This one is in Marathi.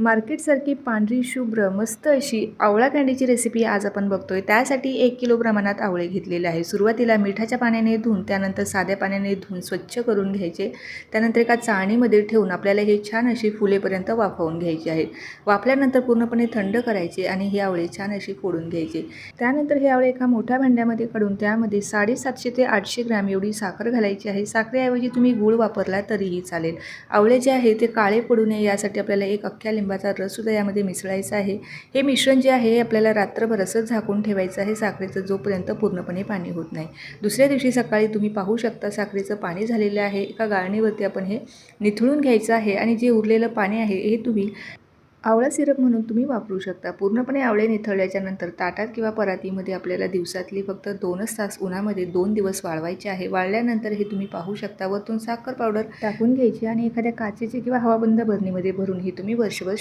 मार्केटसारखी पांढरी शुभ्र मस्त अशी आवळा कँडीची रेसिपी आज आपण बघतोय. त्यासाठी एक किलो प्रमाणात आवळे घेतलेले आहे. सुरुवातीला मिठाच्या पाण्याने धुवून त्यानंतर साध्या पाण्याने धुवून स्वच्छ करून घ्यायचे. त्यानंतर एका चाळणीमध्ये ठेवून आपल्याला हे छान अशी फुलेपर्यंत वाफवून घ्यायची आहेत वाफल्यानंतर पूर्णपणे थंड करायचे आणि हे आवळे छान अशी फोडून घ्यायचे. त्यानंतर हे आवळे एका मोठ्या भांड्यामध्ये काढून त्यामध्ये साडेसातशे ते आठशे ग्रॅम एवढी साखर घालायची आहे. साखरेऐवजी तुम्ही गूळ वापरला तरीही चालेल. आवळे जे आहे ते काळे पडू नये यासाठी आपल्याला एक अख्ख्या लिंबाचा रससुद्धा यामध्ये मिसळायचा आहे. हे मिश्रण जे आहे हे आपल्याला रात्रभर असंच झाकून ठेवायचं आहे. साखरेचं जोपर्यंत पूर्णपणे पाणी होत नाही. दुसऱ्या दिवशी सकाळी तुम्ही पाहू शकता साखरेचं पाणी झालेलं आहे. एका गाळणीवरती आपण हे निथळून घ्यायचं आहे आणि जे उरलेलं पाणी आहे हे तुम्ही आवळा सिरप म्हणून तुम्ही वापरू शकता. पूर्णपणे आवळे निथळल्याच्या नंतर ताटात किंवा परातीमध्ये आपल्याला दिवसातली फक्त दोनच तास उन्हामध्ये दोन दिवस वाळवायचे आहे. वाळल्यानंतर हे तुम्ही पाहू शकता. वरतून साखर पावडर टाकून घ्यायची आणि एखाद्या काचेची किंवा हवाबंद बरणीमध्ये भरून ही तुम्ही वर्षभर